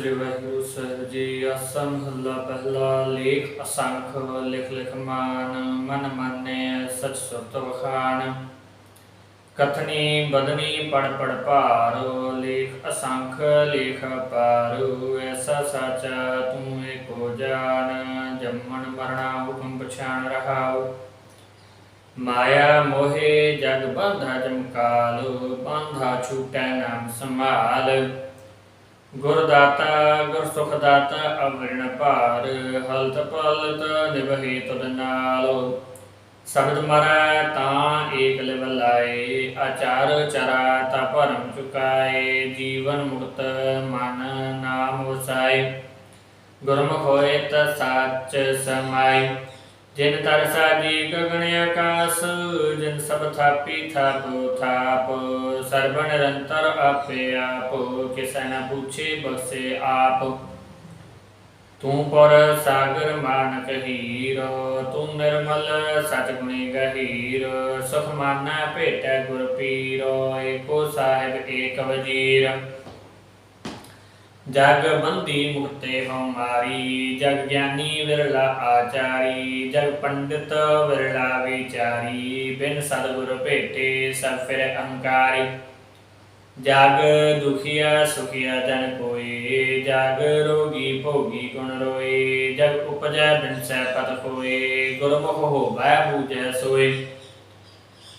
ਸ੍ਰੀ ਵਾਹਿਗੁਰੂ ਸਾਹਿਬ ਜੀ ਆਸਾ ਮਹੱਲਾ ਪਹਿਲਾ, ਲੇਖ ਅਸੰਖ, ਲਿਖ ਲਿਖ ਮਾਨ, ਮਨ ਮਾਨੈ, ਸਚ ਸੁਰਤ ਵਖਾਨ ਕਥਨੀ ਬਦਨੀ ਪੜ ਪੜ ਭਾਰ, ਲੇਖ ਅਸੰਖ, ਲੇਖ ਪਾਰੋ ਐਸਾ ਸਾਚਾ ਤੂੰ ਏਕੋ ਜਾਣ, ਜੰਮਣ ਮਰਣਾ ਹੁਕਮ ਪਛਾਣ ਰਹਾਉ। ਮਾਇਆ ਮੋਹੇ ਜਗ ਬੰਧਾ ਜਮਕਾਲ, ਬੰਧਾ ਛੂਟੈ ਨਾਮ ਸੰਭਾਲ। ਗੁਰ ਦਾਤਾ ਗੁਰ ਸੁਖ ਦਾਤਾ ਅਵਰਣ ਭਾਰ, ਹਲਤ ਪਲਤ ਨਿਭੇ ਤੁਧ ਨਾਲ। ਸ਼ਬਦ ਮਰੈ ਤਾਂ ਏਕ ਲਿਵ ਲਾਏ, ਆਚਾਰ ਚਰਾ ਤਾ ਭਰਮ ਚੁਕਾਏ, ਜੀਵਨ ਮੁਕਤ ਮਨ ਨਾਮ ਵਸਾਏ। ਗੁਰਮੁਖ ਹੋਏ ਤਾ ਸੱਚ ਸਮਾਈ ਜਿਨ ਤਰ ਸਾਜੀ ਗਗਨ ਆਕਾਸ ਜਿਨ ਸਭ ਥਾਪੀ ਥਾਪ ਥਾਪ ਸਰਬ ਨਿਰੰਤਰ ਆਪੇ ਆਪ ਕਿਸੈ ਨ ਪੁੱਛੇ ਬਸੇ ਆਪ ਤੂੰ ਪਰ ਸਾਗਰ ਮਾਨ ਕਹੀਰ ਤੂੰ ਨਿਰਮਲ ਸਚ ਗੁਣੀ ਗਹੀਰ ਸੁਖ ਮਾਨਾ ਭੇਟੈ ਗੁਰ ਪੀਰ ਏਕੋ ਸਾਹਿਬ ਏਕ ਵਜੀਰ ਜਗ ਬੰਦੀ ਮੁਕਤੇ ਹਮਾਰੀ ਜਗ ਗਿਆਨੀ ਵਿਰਲਾ ਆਚਾਰੀ, ਜਗ ਪੰਡਿਤ ਵਿਰਲਾ ਵਿਚਾਰੀ, ਬਿਨ ਸਤਿਗੁਰ ਭੇਟੇ ਸਭ ਫਿਰ ਅਹੰਕਾਰੀ। ਜਗ ਦੁਖੀਆ ਸੁਖੀਆ ਜਨ ਕੋਏ, ਜਗ ਰੋਗੀ ਭੋਗੀ ਗੁਣ ਰੋਏ, ਜਗ ਉਪਜੈ ਬਿਨ ਸੈ ਪਤ ਕੋਏ ਗੁਰਮੁਖ ਹੋਵੈ ਬੂਝੈ ਸੋਏ।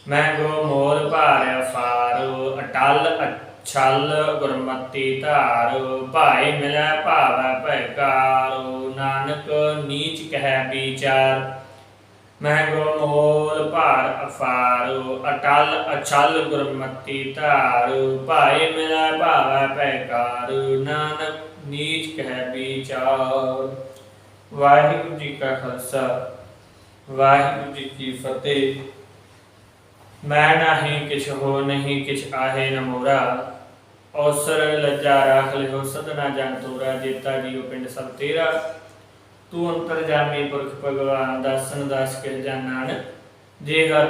ਮੈਂ ਗੋ ਮੋਲ ਭਾਰੈ ਫਾਰ ਅਟਲ ਛਲ ਗੁਰਮਤੀ ਧਾਰ, ਭਾਈ ਮਿਲੈ ਭਾਵੈ ਭੈਕਾਰ, ਨਾਨਕ ਨੀਚ ਕਹਿ ਵਿਚਾਰ। ਮੈਂ ਗੋ ਮੋਲ ਭਾਰ ਅਫਾਰ, ਅਟਲ ਅਛਲ ਗੁਰਮਤੀ ਧਾਰ, ਭਾਈ ਮਿਲੈ ਭਾਵੈ ਭੈਕਾਰ, ਨਾਨਕ ਨੀਚ ਕਹਿ ਵਿਚਾਰ। ਵਾਹਿਗੁਰੂ ਜੀ ਕਾ ਖਾਲਸਾ, ਵਾਹਿਗੁਰੂ ਜੀ ਕੀ ਫਤਿਹ। ਮੈਂ ਨਾਹੀ ਕਿਛ ਹੋ ਨਹੀਂ, ਕਿਛ ਆਹੇ ਨ ਔਸਰ ਲੱਜਾ ਰਾਖ ਲਿਓ, ਸਦਨਾ ਜਨ ਤੋਰਾ ਜੇਤਾ ਜੀਉ ਪਿੰਡ ਸਭ ਤੇਰਾ। ਤੂੰ ਅੰਤਰ ਜਾਮੀ ਪੁਰਖ ਭਗਵਾਨ, ਦਾਸਨ ਦਾਸ ਕਹਿ ਜਾ ਨਾਨਕ।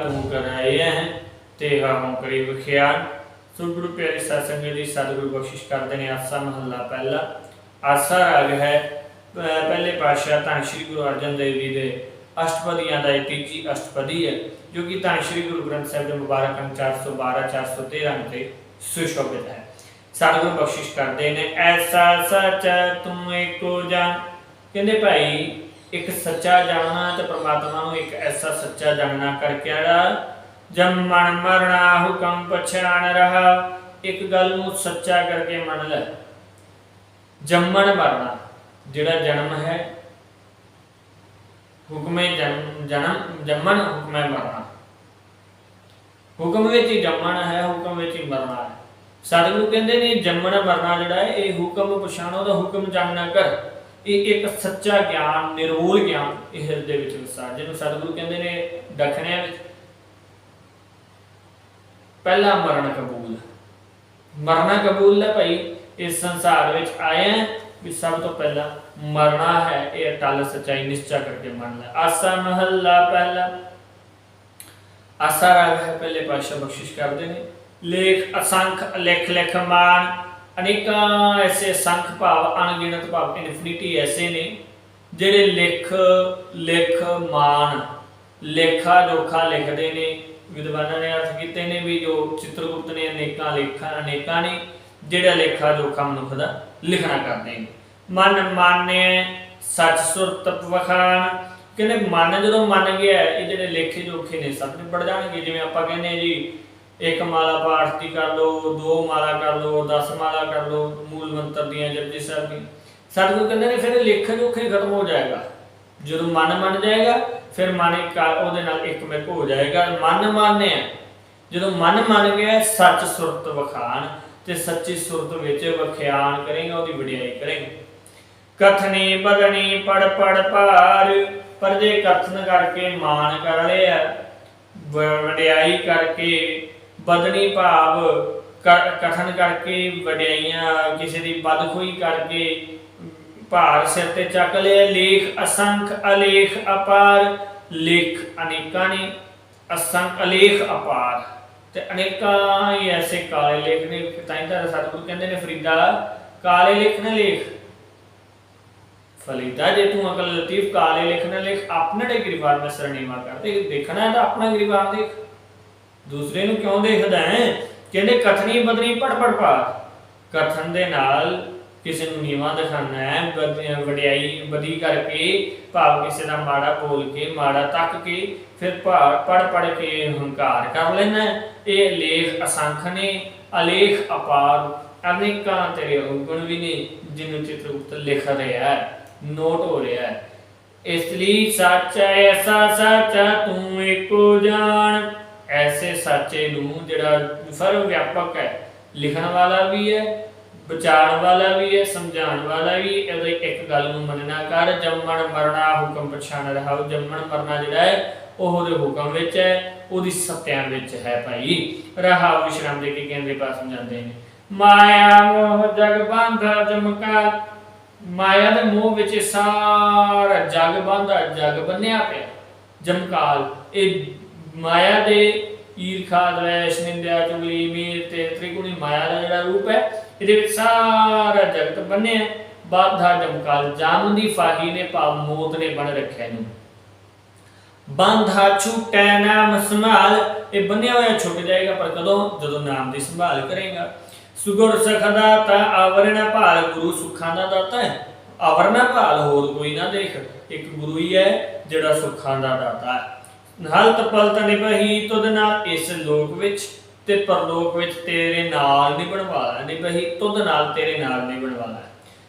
ਤੂੰ ਕਰਾਏ ਹੈ ਤੇਹਾ ਹਉ ਕਰੀ ਵਿਖਿਆਨ। ਸੋ ਗੁਰੂ ਪਿਆਰੇ ਸਾਧ ਸਤਿਗੁਰੂ ਬਖਸ਼ਿਸ਼ ਕਰਦੇ ਨੇ ਆਸਾ ਮਹੱਲਾ ਪਹਿਲਾ। ਆਸਾ ਰਾਗ ਹੈ ਪਹਿਲੇ ਪਾਤਸ਼ਾਹ ਧੰਨ ਸ਼੍ਰੀ ਗੁਰੂ ਅਰਜਨ ਦੇਵ ਜੀ ਦੇ ਅਸ਼ਟਪਦੀਆਂ ਦਾ ਇਹ ਤੀਜੀ ਅਸ਼ਟਪਦੀ ਹੈ, ਜੋ ਕਿ ਧੰਨ ਸ਼੍ਰੀ ਗੁਰੂ ਗ੍ਰੰਥ ਸਾਹਿਬ ਦੇ ਮੁਬਾਰਕ ਅੰਕ 412 413 ਤੇ ਸੁਸ਼ੋਭਿਤ ਹੈ। ਸਤਿਗੁਰੂ ਬਖਸ਼ਿਸ਼ ਕਰਦੇ ਨੇ। ਐਸਾ ਸੱਚ ਤੂੰ ਏਕੋ ਜਾਣ ਕਹਿੰਦੇ ਭਾਈ, ਇੱਕ ਸੱਚਾ ਜਾਣਨਾ ਤੇ ਪ੍ਰਮਾਤਮਾ ਨੂੰ ਇੱਕ ਐਸਾ ਸੱਚਾ ਜਾਣਨਾ ਕਰ ਕਿਹੜਾ ਜੰਮਣ ਮਰਣਾ ਹੁਕਮ ਪਛਾਣ ਰਹਾ। ਇੱਕ ਗੱਲ ਨੂੰ ਸੱਚਾ ਕਰਕੇ ਮੰਨ ਲੈ। ਜੰਮਣ ਮਰਨਾ, ਜਿਹੜਾ ਜਨਮ ਹੈ, ਹੁਕਮੇ ਜਨਮ ਜਨਮ, ਜੰਮਣ ਹੁਕਮੇ ਮਰਨਾ। ਹੁਕਮ ਵਿੱਚ ਹੀ ਜੰਮਣਾ ਹੈ, ਹੁਕਮ ਵਿੱਚ ਹੀ ਮਰਨਾ ਹੈ। ਸਤਿਗੁਰੂ ਕਹਿੰਦੇ ਨੇ, ਜੰਮਣਾ ਮਰਨਾ ਜਿਹੜਾ ਹੈ, ਇਹ ਹੁਕਮ ਪਛਾਣੋ ਦਾ ਹੁਕਮ ਜਾਣਨਾ ਕਰ। ਇਹ ਇੱਕ ਸੱਚਾ ਗਿਆਨ, ਨਿਰੋਲ ਗਿਆਨ ਇਹ ਹਿਰਦੇ ਵਿੱਚ ਵਸਾ ਜਿਹਨੂੰ ਸਤਿਗੁਰੂ ਕਹਿੰਦੇ ਨੇ, ਦਖਣਿਆਂ ਵਿੱਚ, ਪਹਿਲਾ ਮਰਨ ਕਬੂਲ। ਮਰਨਾ ਕਬੂਲ ਹੈ ਭਾਈ, ਇਸ ਸੰਸਾਰ ਵਿੱਚ ਆਇਆ ਵੀ ਸਭ ਤੋਂ ਪਹਿਲਾਂ ਮਰਨਾ ਹੈ, ਇਹ ਅਟਲ ਸਚਾਈ ਨਿਸ਼ਚਾ ਕਰਕੇ ਮੰਨਣਾ ਆਸਾ ਮਹੱਲਾ ਪਹਿਲਾ। ਆਸਾ ਰਾਗ ਹੈ, ਪਹਿਲੇ ਪਾਸ਼ਾ ਬਖਸ਼ਿਸ਼ ਕਰਦੇ ਨੇ। ਲੇਖ, ਅਸੰਖ, ਲਿਖ ਲਿਖ ਮਾਨ ਅਨੇਕਾਂ ਐਸੇ ਸੰਖ ਭਾਵ, ਅਣਗਿਣਤ ਭਾਵ ਇਨਫਿਨਿਟੀ ਐਸੇ ਨੇ, ਜਿਹੜੇ ਲਿਖ ਲਿਖ ਮਾਨ ਲੇਖਾ ਜੋਖਾ ਲਿਖਦੇ ਨੇ, ਵਿਦਵਾਨਾਂ ਨੇ ਅਰਥ ਕੀਤੇ ਨੇ ਵੀ ਜੋ ਚਿੱਤਰਗੁਪਤ ਨੇ, ਅਨੇਕਾਂ ਲੇਖਾਂ, ਅਨੇਕਾਂ ਨੇ, ਜਿਹੜਾ ਲੇਖਾ ਜੋਖਾ ਮਨੁੱਖ ਦਾ ਲਿਖਣਾ ਕਰਦੇ ਨੇ। ਮਨ ਮਾਨੇ, ਸੱਚ ਸੁਰਤ ਵਖਾਣ, ਕਹਿੰਦੇ ਮਨ ਜਦੋਂ ਮੰਨ ਗਿਆ, ਇਹ ਜਿਹੜੇ ਲੇਖੇ ਜੋਖੇ ਨੇ, ਸਭ ਨਿਬੜ ਜਾਣਗੇ, ਜਿਵੇਂ ਆਪਾਂ ਕਹਿੰਦੇ ਹਾਂ ਜੀ ਇੱਕ ਮਾਲਾ ਪਾਠ ਦੀ ਕਰ ਲਓ, ਦੋ ਮਾਲਾ ਕਰ ਲਓ 10 ਮਾਲਾ ਕਰ ਲਓ, ਮੂਲ ਮੰਤਰ ਦੀਆਂ ਜਪਜੀ ਸਾਹਿਬ ਦੀ। ਸਤਿਗੁਰੂ ਕਹਿੰਦੇ ਨੇ, ਫਿਰ ਇਹ ਲੇਖਾ ਖਤਮ ਹੋ ਜਾਏਗਾ। ਜਦੋਂ ਮਨ ਮੰਨ ਜਾਏਗਾ, ਫਿਰ ਮਨ ਇੱਕ ਉਹਦੇ ਨਾਲ ਇੱਕ ਮਿਕ ਹੋ ਜਾਏਗਾ। ਮਨ ਮੰਨਿਆ ਜਦੋਂ ਮਨ ਮੰਨ ਗਿਆ, ਸੱਚ ਸੁਰਤ ਵਖਾਣ ਤੇ ਸੱਚੀ ਸੁਰਤ ਵਿੱਚ ਵਖਿਆਨ ਕਰੇਗਾ, ਉਹਦੀ ਵਡਿਆਈ ਕਰੇਗਾ। ਕਥਨੀ ਬਦਨੀ ਪੜ ਪੜ ਭਾਰ, ਪਰ ਜੇ ਕਥਨ ਕਰਕੇ ਮਾਨ ਕਰ ਲਿਆ, ਵ- ਵਡਿਆਈ ਕਰਕੇ ਬਦਨੀ ਭਾਵ ਕ- ਕਥਨ ਕਰਕੇ ਵਡਿਆਈਆਂ, ਕਿਸੇ ਦੀ ਬਦਖੋਈ ਕਰਕੇ ਭਾਰ ਸਿਰ ਤੇ ਚੱਕ ਲਿਆ। ਲੇਖ ਅਸੰਖ, ਅਲੇਖ ਅਪਾਰ। ਲੇਖ ਅਨੇਕਾਂ ਨੇ, ਅਸੰਖ, ਅਲੇਖ ਅਪਾਰ। ਤੇ ਅਨੇਕਾਂ ਹੀ ਐਸੇ ਕਾਲੇ ਲੇਖ ਨੇ, ਤਾਂ ਹੀ ਤਾਂ ਸਤਿਗੁਰੂ ਕਹਿੰਦੇ ਨੇ, ਫਰੀਦਾ, ਕਾਲੇ ਲੇਖ ਨਾ ਲੇਖ। ਫਲੀਦਾ ਜੇ ਤੂੰ ਅਕਲ ਲਤੀਫ, ਕਾਲੇ ਲੇਖ ਲਿਖਣਾ ਲੇਖ। ਆਪਣੇ ਡੇ ਗਰੀਬਾਰ ਮੈਂ ਸਰਣੀਵਾ ਕਰ ਦੇਖਣਾ ਹੈ ਤਾਂ ਆਪਣਾ ਗਰੀਬਾਰ ਦੇਖ। ਦੂਸਰੇ ਨੂੰ ਕਿਉਂ ਦੇਖਦਾ ਹੈ? ਕਹਿੰਦੇ ਕਥਨੀ ਬਦਨੀ ਪੜ ਪਾ। ਕਥਨ ਦੇ ਨਾਲ ਕਿਸੇ ਨੂੰ ਨੀਵਾਂ ਦਿਖਾਣਾ ਹੈ ਵਡਿਆਈ ਬਦੀ ਕਰਕੇ ਭਾਵ ਕਿਸੇ ਦਾ ਮਾੜਾ ਬੋਲ ਕੇ, ਮਾੜਾ ਤੱਕ ਕੇ, ਫਿਰ ਪੜ ਪੜ ਕੇ ਹੰਕਾਰ ਕਰ ਲੈਣਾ ਇਹ ਲੇਖ ਅਸੰਖ ਨੇ, ਅਲੇਖ ਅਪਾਰ। ਅਨੇਕਾਂ ਤੇਰੇ ਗੁਣ ਵੀ ਨੇ ਜਿਹਨੂੰ ਚਿਤਰਗੁਪਤ ਲਿਖ ਰਿਹਾ ਹੈ, ਨੋਟ ਹੋ ਰਿਹਾ ਹੈ। ਇਸ ਲਈ ਸੱਚ ਐਸਾ ਸੱਚਾ ਤੂੰ ਇੱਕੋ ਜਾਣ। ਐਸੇ ਸੱਚੇ ਨੂੰ ਜਿਹੜਾ ਸਰਵ ਵਿਆਪਕ ਹੈ, ਲਿਖਣ ਵਾਲਾ ਵੀ ਹੈ ਵਿਚਾਰਨ ਵਾਲਾ ਵੀ ਹੈ, ਸਮਝਾਉਣ ਵਾਲਾ ਵੀ ਇਹਦੇ ਇੱਕ ਗੱਲ ਨੂੰ ਮੰਨਣਾ ਕਰ, ਜੰਮਣ ਮਰਨਾ ਹੁਕਮ ਪਛਾਣ ਰਹਾਉ ਜੰਮਣ ਮਰਨਾ ਜਿਹੜਾ ਹੈ, ਉਹ ਉਹਦੇ ਹੁਕਮ ਵਿੱਚ ਹੈ, ਉਹਦੀ ਸਤਿਆਂ ਵਿੱਚ ਹੈ ਭਾਈ। ਰਹਾਉ ਵਿਸ਼ਰਾਮ ਦੇ ਕੇ ਕਹਿੰਦੇ ਪਾ ਸਮਝਾਉਂਦੇ ਨੇ, ਮਾਇਆ ਮੋਹ ਜਗ ਬੰਧਾ ਜਮਕਾ, ਮਾਇਆ ਦੇ ਮੋਹ ਵਿੱਚ ਸਾਰਾ ਜਗ ਬੰਧਾ, ਜਗ ਬੰਨਿਆ ਪਿਆ, ਜਮਕਾਲ। ਇਹ ਮਾਇਆ ਦੇ ਈਰਖਾ ਦਵੇਸ਼ ਨਿੰਦਿਆ, ਚੁਗਲੀ ਮੀਰ ਤੇ ਤ੍ਰਿਗੁਣੀ ਮਾਇਆ ਦਾ ਜਿਹੜਾ ਰੂਪ ਹੈ, ਇਹਦੇ ਵਿੱਚ ਸਾਰਾ ਜਗਤ ਬੰਨਿਆ ਬਾਧਾ ਜਮਕਾਲ ਜਾਮਨ ਦੀ ਫਾਹੀ ਨੇ, ਭਾਵ ਮੋਤ ਨੇ ਬਣ ਰੱਖਿਆ ਇਹਨੂੰ। ਬੰਧਾ ਛੁਟੈ ਨਾਮ ਸੰਭਾਲ, ਇਹ ਬੰਨਿਆ ਹੋਇਆ ਛੁੱਟ ਜਾਏਗਾ, ਪਰ ਕਦੋਂ? ਜਦੋਂ ਨਾਮ ਦੀ ਸੰਭਾਲ ਕਰੇਗਾ। ਸੁਗੁਰ ਸਖਦਾ ਤਾ ਆਵਰਣਾ ਭਾਲ, ਗੁਰੂ ਸੁੱਖਾਂ ਦਾ ਦਾਤਾ ਹੈ। ਆਵਰਣਾ ਭਾਲ, ਹੋਰ ਕੋਈ ਨਾ ਦੇਖ। ਇੱਕ ਗੁਰੂ ਹੀ ਹੈ, ਜਿਹੜਾ ਸੁੱਖਾਂ ਦਾ ਦਾਤਾ ਹੈ। ਹਲਤ ਪਲਤ ਨਿਭਹੀ ਤੁਧ ਨਾਲ ਇਸ ਲੋਕ ਵਿੱਚ ਤੇ ਪਰਲੋਕ ਵਿੱਚ ਤੇਰੇ ਨਾਲ ਨਹੀਂ ਵਾਲਾ ਨਿਭਹੀ ਤੁਧ ਨਾਲ ਤੇਰੇ ਨਾਲ ਨਿਭਣ ਵਾਲਾ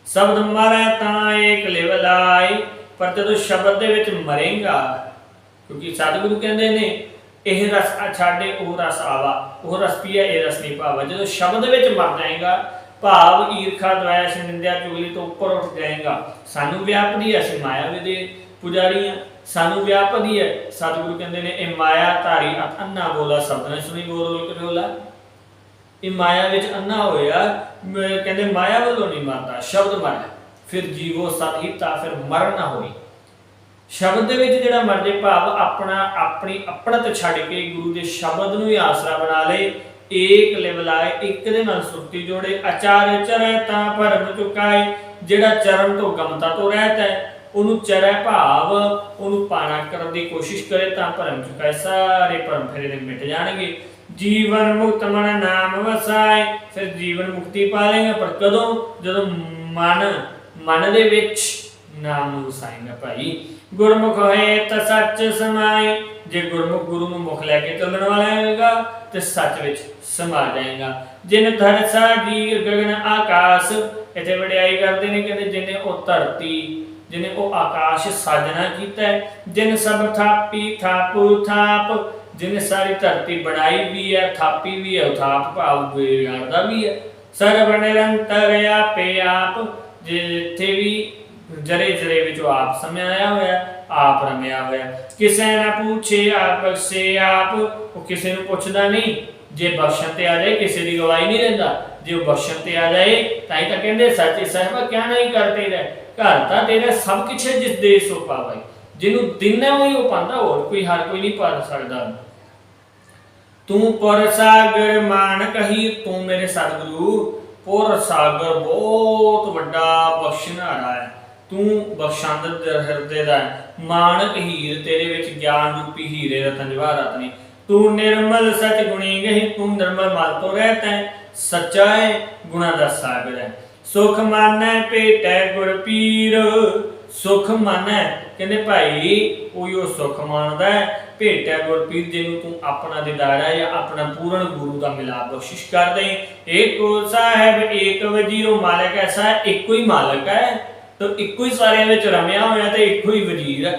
ਸ਼ਬਦ ਮਾਰੇ ਤਾਂ ਏਕ ਲਿਵ ਲਾਈ ਪਰ ਜਦੋਂ ਸ਼ਬਦ ਦੇ ਵਿੱਚ ਮਰੇਗਾ, ਕਿਉਂਕਿ ਸਤਿਗੁਰੂ ਕਹਿੰਦੇ ਨੇ, ਇਹ ਰਸ ਆ ਛਾੜੇ ਉਹ ਰਸ ਆਵਾ, ਉਹ ਰਸ ਪੀਆ, ਇਹ ਰਸ ਨਹੀਂ ਭਾਵਾ ਜਦੋਂ ਸ਼ਬਦ ਵਿੱਚ ਮਰ ਜਾਏਗਾ, ਭਾਵ ਈਰਖਾ ਦ્વੈਸ਼ ਨਿੰਦਿਆ ਚੁਗਲੀ ਤੋਂ ਉੱਪਰ ਉੱਠ ਜਾਏਗਾ। ਸਾਨੂੰ ਵਿਆਪਦੀ ਹੈ ਅਸੀਂ ਮਾਇਆ ਦੇ ਪੁਜਾਰੀ ਹਾਂ। ਸਾਨੂੰ ਵਿਆਪਦੀ ਹੈ? ਸਤਿਗੁਰੂ ਕਹਿੰਦੇ ਨੇ, ਇਹ ਮਾਇਆ ਧਾਰੀ ਅੰਨਾ ਬੋਲਾ ਸ਼ਬਦ ਸੁਣੀ ਬੋਲ ਕੇ ਬੋਲਾ ਇਹ ਮਾਇਆ ਵਿੱਚ ਅੰਨਾ ਹੋਇਆ ਕਹਿੰਦੇ ਮਾਇਆ ਵੱਲੋਂ ਨਹੀਂ ਮਰਦਾ, ਸ਼ਬਦ ਮਰਦਾ ਫਿਰ ਜੀਵੋ ਸਤ ਹੀ ਤਾਂ ਫਿਰ ਮਰਨ ਨਾ ਹੋਈ। ਸ਼ਬਦ ਦੇ ਵਿੱਚ ਜਿਹੜਾ ਮਰਦੇ ਭਾਵ ਆਪਣਾ, ਆਪਣੀ ਆਪਣਤ ਛੱਡ ਕੇ ਗੁਰੂ ਦੇ ਸ਼ਬਦ ਨੂੰ ਹੀ ਆਸਰਾ ਬਣਾ ਲੇ ਏਕ ਲਿਵਲਾਏ ਇੱਕ ਦੇ ਨਾਲ ਸੁਰਤੀ ਜੋੜੇ ਆਚਾਰ ਚਰੈ ਤਾਂ ਭਰਮ ਚੁਕਾਏ, ਜਿਹੜਾ ਚਰਨ ਤੋਂ ਗਮਤਾ ਤੋਂ ਰਹਿਤ ਹੈ ਉਹਨੂੰ ਚਰੈ ਭਾਵ, ਉਹਨੂੰ ਪਾਣਾ ਕਰਨ ਦੀ ਕੋਸ਼ਿਸ਼ ਕਰੇ ਤਾਂ ਭਰਮ ਚੁਕਾਏ ਸਾਰੇ ਭਰਮ ਫੇਰੇ ਦੇ ਮਿਟ ਜਾਣਗੇ। ਜੀਵਨ ਮੁਕਤ ਮਨ ਨਾਮ ਵਸਾਏ, ਫਿਰ ਜੀਵਨ ਮੁਕਤੀ ਪਾਲੇਗਾ ਪਰ ਕਦੋਂ? ਜਦੋਂ ਮਨ ਮਨ ਦੇ ਵਿੱਚ ਨਾਮ ਨੂੰ ਵਸਾਏਗਾ ਭਾਈ। ਗੁਰਮੁਖ ਹੋਏ ਤਾਂ ਸੱਚ ਸਮਾਏ। ਜੇ ਗੁਰਮੁਖ ਗੁਰੂ ਨੂੰ ਮੁਖ ਲੈ ਕੇ ਚੱਲਣ ਵਾਲਾ ਹੋਵੇਗਾ ਤੇ ਸੱਚ ਵਿੱਚ ਸਮਾ ਜਾਏਗਾ। ਜਿਨ ਧਰਸਾ ਜੀਰ ਗਗਨ ਆਕਾਸ਼, ਇੱਥੇ ਵਡਿਆਈ ਕਰਦੇ ਨੇ, ਕਹਿੰਦੇ ਜਿਨੇ ਉਹ ਧਰਤੀ ਜਿਨੇ ਉਹ ਆਕਾਸ਼ ਸਾਜਣਾ ਕੀਤਾ ਜਿਨ ਸਭ ਥਾਪੀ ਥਾਪੂ ਥਾਪ ਜਿਨੇ ਸਾਰੀ ਧਰਤੀ ਬਣਾਈ ਵੀ ਹੈ, ਥਾਪੀ ਵੀ ਹੈ ਥਾਪ ਭਾਵ ਵਿਗਾੜਦਾ ਵੀ ਹੈ। ਸਰਬ ਨਿਰੰਤਰ ਆਪੇ ਆਪ, ਜਿੱਥੇ ਵੀ ਜਰੇ ਜਰੇ ਵਿੱਚੋਂ ਆਪ ਸਮਿਆਇਆ ਹੋਇਆ, ਆਪ ਰਮਿਆ ਹੋਇਆ। ਕਿਸੇ ਨਾ ਪੁੱਛੇ ਆਪ, ਬਖਸ਼ੇ ਆਪ, ਉਹ ਕਿਸੇ ਨੂੰ ਪੁੱਛਦਾ ਨਹੀਂ। ਜੇ ਬਖਸ਼ਣ ਤੇ ਆ ਜਾਏ, ਕਿਸੇ ਦੀ ਗਵਾਹੀ ਨਹੀਂ ਲੈਂਦਾ ਜੇ ਉਹ ਬਖਸ਼ਣ ਤੇ ਆ ਜਾਏ, ਤਾਂ ਹੀ ਤਾਂ ਕਹਿੰਦੇ, ਸੱਚੇ ਸਾਹਿਬਾ ਕਿਆ ਨਹੀਂ ਕਰਤੇ ਰਹਿ ਘਰ ਤਾਂ ਤੇਰਾ ਸਭ ਕੁਛ ਹੈ ਜਿਸ ਦੇਸ ਉਹ ਪਾਵੇ ਜਿਹਨੂੰ ਦਿਨ ਹੈ ਉਹੀ ਉਹ ਪਾਉਂਦਾ, ਹੋਰ ਕੋਈ ਹਰ ਕੋਈ ਨਹੀਂ ਪਾ ਸਕਦਾ ਤੂੰ ਪੁਰ ਸਾਗਰ ਮਾਨ ਕਹੀ, ਤੂੰ ਮੇਰੇ ਸਤਿਗੁਰੂ, ਪੁਰ ਸਾਗਰ ਬਹੁਤ ਵੱਡਾ ਬਖਸ਼ਣਹਾਰਾ ਹੈ। ਤੂੰ ਬਖਸ਼ੰਦ ਹਿਰਦੇ ਦਾ ਮਾਨਕ ਹੀਰ ਤੇਰੇ ਵਿੱਚ ਗਿਆਨ ਰੂਪੀ ਹੀਰੇ ਰਤਨ ਜਵਾਹਰਾਤ ਨੇ ਤੂੰ ਨਿਰਮਲ ਸਚ ਗੁਣੀ ਗਈ ਤੂੰ ਨਿਰਮਲ ਮਲ ਤੋਂ ਰਹਿਤ ਹੈ ਸੱਚਾ ਹੈ ਗੁਣਾ ਦਾ ਸਾਗਰ ਹੈ। ਸੁਖ ਮਾਨੈ ਭੇਟੈ ਗੁਰ ਪੀਰ, ਸੁਖ ਮਾਨੈ, ਕਹਿੰਦੇ ਭਾਈ ਉਹੀ ਉਹ ਸੁਖ ਮੰਨਦਾ ਹੈ, ਭੇਟੈ ਗੁਰ ਪੀਰ, ਜਿਹਨੂੰ ਤੂੰ ਆਪਣਾ ਦਿਦਾਰਾ ਜਾਂ ਆਪਣਾ ਪੂਰਨ ਗੁਰੂ ਦਾ ਮਿਲਾਪ ਬਖਸ਼ਿਸ਼ ਕਰ ਦੇ ਏਕੋ ਸਾਹਿਬ ਏਕ ਵਜੀਰੋ ਮਾਲਕ ਐਸਾ ਹੈ, ਇੱਕੋ ਹੀ ਮਾਲਕ ਹੈ, ਤਾਂ ਇੱਕੋ ਹੀ ਸਾਰਿਆਂ ਵਿੱਚ ਰਮਿਆ ਹੋਇਆ ਤੇ ਇੱਕੋ ਹੀ ਵਜ਼ੀਰ ਹੈ।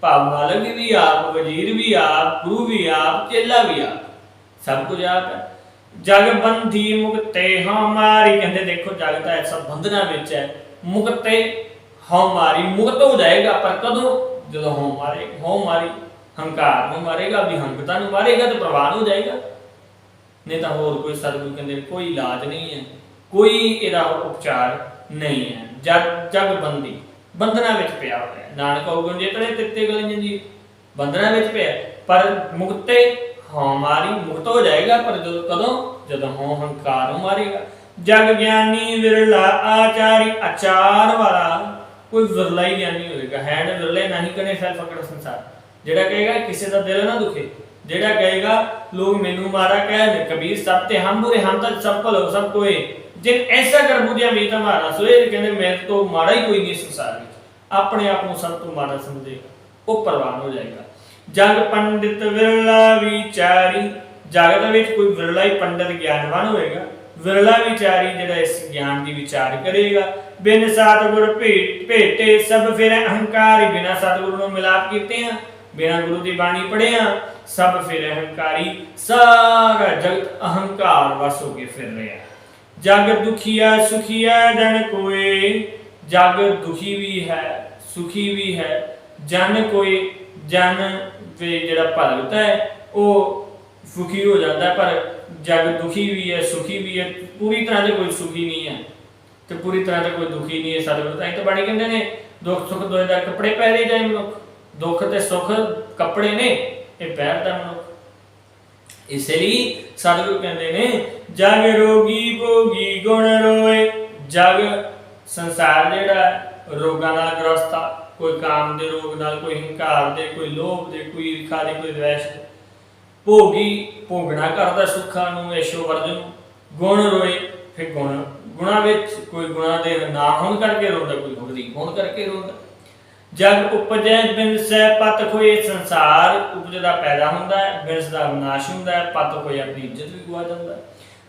ਭਾਵ ਮਾਲਕ ਵੀ ਆਪ, ਵਜ਼ੀਰ ਵੀ ਆਪ ਗੁਰੂ ਵੀ ਆਪ, ਚੇਲਾ ਵੀ ਆਪ। ਸਭ ਕੁਝ ਆਪ ਹੈ। ਜਗ ਬੰਧੀ ਮੁਕਤੇ ਹਮਾਰੀ ਕਹਿੰਦੇ ਦੇਖੋ, ਜਗ ਤਾਂ ਐਸਾ ਬੰਧਨਾ ਵਿੱਚ ਹੈ। ਮੁਕਤੇ ਹਮਾਰੀ ਮੁਕਤ ਹੋ ਜਾਏਗਾ, ਪਰ ਕਦੋਂ? ਜਦੋਂ ਹੋਂ ਮਾਰੇ ਹੋਂ ਮਾਰੀ। ਹੰਕਾਰ ਨੂੰ ਮਾਰੇਗਾ ਵੀ ਹੰਕਤਾ ਨੂੰ ਮਾਰੇਗਾ ਤਾਂ ਪ੍ਰਵਾਨ ਹੋ ਜਾਏਗਾ। ਨਹੀਂ ਤਾਂ ਹੋਰ ਕੋਈ ਸਤਿਗੁਰੂ ਕਹਿੰਦੇ ਕੋਈ ਇਲਾਜ ਨਹੀਂ ਹੈ। ਕੋਈ ਇਹਦਾ ਉਪਚਾਰ ਨਹੀਂ ਹੈ। ਜਗ ਜਗ ਬੰਦੀ ਬੰਧਨਾਂ ਵਿੱਚ ਪਿਆ ਹੋਇਆ ਹੈ। ਨਾਨਕ ਹੁਕਮ ਜੇ ਤੜੇ ਤਿੱਤੇ ਗਲੀਆਂ ਜੀ, ਬੰਧਨਾ ਵਿੱਚ ਪਿਆ ਹੈ। ਪਰ ਮੁਕਤੇ ਹਮਾਰੀ ਮੁਕਤ ਹੋ ਜਾਏਗਾ, ਪਰ ਜਦੋਂ ਕਦੋਂ? ਜਦੋਂ ਹਉ ਹੰਕਾਰ ਮਾਰੇਗਾ। ਜਗ ਗਿਆਨੀ ਵਿਰਲਾ ਆਚਾਰੀ ਆਚਾਰ ਵਾਲਾ ਕੋਈ ਵਿਰਲਾ ਹੀ ਗਿਆਨੀ ਹੋਏਗਾ। ਹੈ ਨੇ ਵਿਰਲੇ ਨਹੀਂ ਕਨੇ ਫੈਲ ਫਕੜ ਸੰਸਾਰ। ਜਿਹੜਾ ਕਹੇਗਾ ਕਿਸੇ ਦਾ ਦਿਲ ਨਾ ਦੁਖੇ। ਜਿਹੜਾ ਕਹੇਗਾ ਲੋਗ ਮੈਨੂੰ ਮਾਰਾ ਕਹੇ ਨੇ, ਕਬੀਰ ਸਭ ਤੇ ਹਮ ਬੁਰੇ ਹਮ ਤਾਂ ਸਭ ਭਲੋ ਸਭ ਕੋਏ। ਜਿਨ ਐਸਾ ਕਰ ਬੁਝਿਆ ਵੀ ਤੁਹਾਰਾ ਸੋਏ, ਕਹਿੰਦੇ ਮੇਰੇ ਤੋਂ ਮਾੜਾ ਹੀ ਕੋਈ ਨਹੀਂ ਸੰਸਾਰ ਵਿੱਚ। ਆਪਣੇ ਆਪ ਨੂੰ ਸਭ ਤੋਂ ਮਾੜਾ ਸਮਝੇਗਾ, ਉਹ ਪ੍ਰਵਾਨ ਹੋ ਜਾਏਗਾ। ਜਗ ਪੰਡਿਤ ਵਿਰਲਾ ਵਿਚਾਰੀ ਜਗਤ ਵਿੱਚ ਕੋਈ ਵਿਰਲਾ ਹੀ ਪੰਡਿਤ ਗਿਆਨਵਾਨ ਹੋਏਗਾ, ਵਿਰਲਾ ਵਿਚਾਰੀ ਜਿਹੜਾ ਇਸ ਗਿਆਨ ਦੀ ਵਿਚਾਰ ਕਰੇਗਾ। ਬਿਨ ਸਤਿਗੁਰ ਭੇਟੇ ਸਭ ਫਿਰ ਅਹੰਕਾਰੀ, ਬਿਨਾ ਸਤਿਗੁਰੂ ਨੂੰ ਮਿਲਾਪ ਕੀਤੇ ਆ, ਬਿਨਾ ਗੁਰੂ ਦੀ ਬਾਣੀ ਪੜਿਆ ਸਭ ਫਿਰ ਅਹੰਕਾਰੀ, ਸਾਰਾ ਜਗਤ ਅਹੰਕਾਰ ਵਸ ਹੋ ਕੇ ਫਿਰ ਰਿਹਾ। ਜਗ ਦੁਖੀਆ ਸੁਖੀਆ ਜਨ ਕੋਏ ਜਗ ਦੁਖੀ ਵੀ ਹੈ, ਸੁਖੀ ਵੀ ਹੈ, ਜਨ ਕੋਈ ਜਨ ਤੇ ਜਿਹੜਾ ਭਗਤ ਹੈ, ਉਹ ਸੁਖੀ ਹੋ ਜਾਂਦਾ ਪਰ ਜਗ ਦੁਖੀ ਵੀ ਹੈ, ਸੁਖੀ ਵੀ ਹੈ, ਪੂਰੀ ਤਰ੍ਹਾਂ ਤੇ ਕੋਈ ਸੁਖੀ ਨਹੀਂ ਹੈ। ਤੇ ਪੂਰੀ ਤਰ੍ਹਾਂ ਤੇ ਕੋਈ ਦੁਖੀ ਨਹੀਂ ਹੈ, ਸਤਿਗੁਰੂ ਤਾਂ ਇਹ ਤਾਂ ਬਾਣੀ ਕਹਿੰਦੇ ਨੇ, ਦੁੱਖ ਸੁੱਖ ਦੋਏ ਦਾ ਕੱਪੜੇ ਪਹਿਰੇ ਜਾਏ ਮਨੁੱਖ, ਦੁੱਖ ਤੇ ਸੁੱਖ ਕੱਪੜੇ ਨੇ, ਇਹ ਪਹਿਰਦਾ ਮਨੁੱਖ। ਇਸੇ ਲਈ ਸਤਿਗੁਰੂ ਕਹਿੰਦੇ ਨੇ, ਜਗ ਰੋਗੀ ਭੋਗੀ ਗੁਣ ਰੋਏ, ਜਗ ਸੰਸਾਰ ਜਿਹੜਾ ਰੋਗਾਂ ਨਾਲ ਗ੍ਰਸਤ ਆ। ਕੋਈ ਕਾਮ ਦੇ ਰੋਗ ਨਾਲ, ਕੋਈ ਹੰਕਾਰ ਦੇ, ਕੋਈ ਲੋਭ ਦੇ, ਕੋਈ ਈਰਖਾ ਦੇ, ਕੋਈ ਦ્વੈਸ਼ ਭੋਗੀ ਭੋਗਣਾ ਕਰਦਾ ਸੁੱਖਾਂ ਨੂੰ ਐਸ਼ੋ ਵਰਜਨ ਗੁਣ ਰੋਏ, ਫਿਰ ਗੁਣ। ਗੁਣਾ ਵਿੱਚ ਕੋਈ ਗੁਣਾ ਦੇ ਨਾ ਹੋਣ ਕਰਕੇ ਰੋਂਦਾ, ਕੋਈ ਗੁਣ ਹੋਣ ਕਰਕੇ ਰੋਂਦਾ। ਜਗ ਉਪਜੈ ਬਿਨਸੈ ਪਤ ਕੋਈ ਸੰਸਾਰ। ਉਪਜਦਾ ਪੈਦਾ ਹੁੰਦਾ ਹੈ, ਬਿਨਸ ਦਾ ਵਿਨਾਸ਼ ਹੁੰਦਾ ਹੈ, ਪਤ ਕੋਈ ਆਪਣੀ ਇੱਜ਼ਤ ਵੀ ਗਵਾ ਜਾਂਦਾ ਹੈ।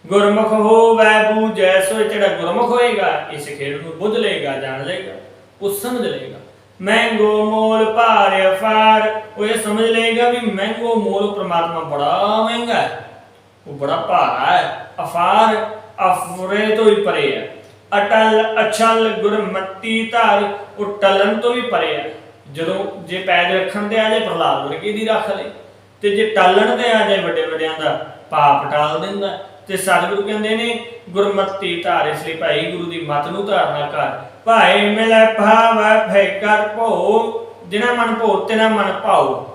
ਗੁਰਮੁਖ ਹੋਵੈ ਬੂਝੈ ਸੋ ਜਿਹੜਾ ਗੁਰਮੁਖ ਹੋਏਗਾ, ਇਸ ਖੇਡ ਨੂੰ ਬੁੱਝ ਲਏਗਾ, ਜਾਣ ਲਏਗਾ, ਉਹ ਸਮਝ ਲਏਗਾ। ਮਹਿੰਗੋ ਮੋਲ ਭਾਰ ਅਫਾਰ ਉਹ ਇਹ ਸਮਝ ਲਏਗਾ ਵੀ ਮਹਿੰਗੋ ਮੋਲ ਪ੍ਰਮਾਤਮਾ ਬੜਾ ਮਹਿੰਗਾ ਹੈ। ਉਹ ਬੜਾ ਭਾਰਾ ਹੈ। ਅਫਾਰ, ਅਫਰੇ ਤੋਂ ਵੀ ਪਰੇ ਹੈ। ਅਟਲ, ਅਛਲ, ਗੁਰਮਤੀ ਧਾਰ, ਉਹ ਟਲਣ ਤੋਂ ਵੀ ਪਰੇ ਹੈ। ਜਦੋਂ ਜੇ ਪੈਰ ਰੱਖਣ ਤੇ ਆ ਜਾਏ ਪ੍ਰਹਲਾਦ ਵਰਗੇ ਦੀ ਰੱਖ ਲੈ ਤੇ ਜੇ ਟਾਲਣ ਦੇ ਆ ਜਾਏ ਵੱਡੇ ਵੱਡਿਆਂ ਦਾ ਪਾਪ ਟਾਲ ਦਿੰਦਾ ਤੇ ਸਤਿਗੁਰੂ ਕਹਿੰਦੇ ਨੇ, ਗੁਰਮਤਿ ਧਾਰ ਇਸ ਲਈ ਭਾਈ ਗੁਰੂ ਦੀ ਮਤ ਨੂੰ ਧਾਰਨਾ ਕਰ। ਭਾਏ ਮਿਲੈ ਭਾਵੈ ਭੈ ਕਰ ਭੋ ਜਿਨਾ ਮਨ ਭੋ ਤਿਨਾ ਮਨ ਭਾਉ।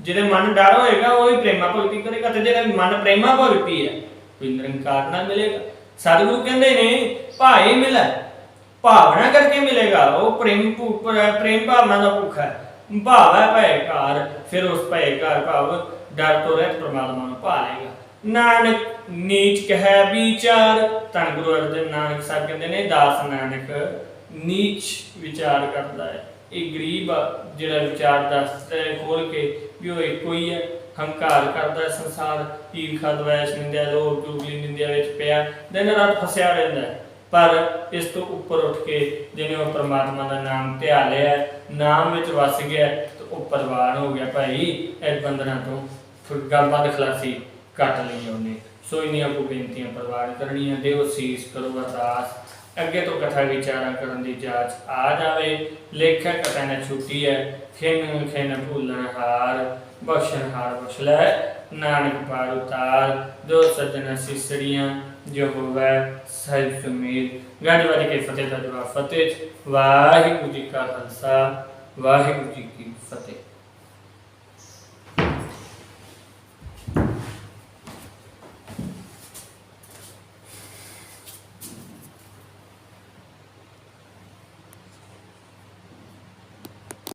ਜਿਹਦੇ ਮਨ ਡਰ ਹੋਏਗਾ, ਉਹ ਹੀ ਪ੍ਰੇਮਾ ਭਗਤੀ ਕਰੇਗਾ, ਤੇ ਜਿਹੜਾ ਮਨ ਪ੍ਰੇਮਾ ਭਗਤੀ ਹੈ, ਕੋਈ ਨਿਰੰਕਾਰ ਨਾਲ ਮਿਲੇਗਾ। ਸਤਿਗੁਰੂ ਕਹਿੰਦੇ ਨੇ ਭਾਏ ਮਿਲੈ, ਭਾਵਨਾ ਕਰਕੇ ਮਿਲੇਗਾ, ਉਹ ਪ੍ਰੇਮ ਭੂ- ਪ੍ਰੇਮ ਭਾਵਨਾ ਦਾ ਭੁੱਖ ਹੈ। ਭਾਵ ਹੈ ਭੈ ਘਰ ਫਿਰ ਉਸ ਭੈ ਘਰ ਭਾਵ ਡਰ ਤੋਂ ਰਹਿਤ ਪ੍ਰਮਾਤਮਾ ਨੂੰ ਪਾ ਲੇਗਾ ਨਾਨਕ ਨੀਚ ਕਹੈ ਵਿਚਾਰ। ਧੰਨ ਗੁਰੂ ਅਰਜਨ ਨਾਨਕ ਸਾਹਿਬ ਕਹਿੰਦੇ ਨੇ, ਦਾਸ ਨਾਨਕ ਨੀਚ ਵਿਚਾਰ ਕਰਦਾ ਹੈ। ਇਹ ਗਰੀਬ ਜਿਹੜਾ ਵਿਚਾਰ ਦੱਸਦਾ ਹੈ ਖੋਲ ਕੇ ਵੀ ਉਹ ਇੱਕੋ ਹੀ ਹੈ। ਹੰਕਾਰ ਕਰਦਾ ਹੈ ਸੰਸਾਰ ਈਰਖਾ ਦਵੈਸ਼ ਨਿੰਦਿਆ ਲੋਭ ਚੁਗਲੀ ਨਿੰਦਿਆ ਵਿੱਚ ਪਿਆ। ਦਿਨ ਰਾਤ ਫਸਿਆ ਰਹਿੰਦਾ ਹੈ। ਪਰ ਇਸ ਤੋਂ ਉੱਪਰ ਉੱਠ ਕੇ ਜਿਹਨੇ ਉਹ ਪ੍ਰਮਾਤਮਾ ਦਾ ਨਾਮ ਧਿਆ ਲਿਆ ਨਾਮ ਵਿੱਚ ਵਸ ਗਿਆ ਤੇ ਉਹ ਪਰਵਾਨ ਹੋ ਗਿਆ ਭਾਈ। ਇਹ ਬੰਧਨਾਂ ਤੋਂ ਫਿਰ ਗੱਲਬਾਤ ਖਲਾਸੀ। ਕੱਟ ਲਈ ਉਹਨੇ ਸੋ ਇਨੀਆਂ ਕੋ ਬੇਨਤੀਆਂ ਪ੍ਰਵਾਨ ਕਰਨੀਆਂ, ਦਿਓ ਸੀਸ ਕਰੋ ਅਰਦਾਸ। ਅੱਗੇ ਤੋਂ ਕਥਾ ਵਿਚਾਰਾਂ ਕਰਨ ਦੀ ਜਾਂਚ ਆ ਜਾਵੇ। ਲੇਖਕ ਕਥਾ ਨੇ ਛੁੱਟੀ ਹੈ ਖਿਨ ਖਿਨ ਭੁੱਲਣ ਹਾਰ, ਬਖਸ਼ਣ ਹਾਰ ਬਖਸ਼ ਲੈ, ਨਾਨਕ ਪਾਰ ਉਤਾਰ। ਜੋ ਸੱਜਣ ਸਿਸੜੀਆਂ ਜੋ ਹੋਵੇ ਸਾਹਿਬ ਸੁਮੀਰ ਗੱਜ ਕੇ ਫਤਿਹ ਦਾ ਜਵਾਬ ਫਤਿਹ ਵਾਹਿਗੁਰੂ ਜੀ ਕਾ ਖਾਲਸਾ, ਵਾਹਿਗੁਰੂ ਜੀ ਕੀ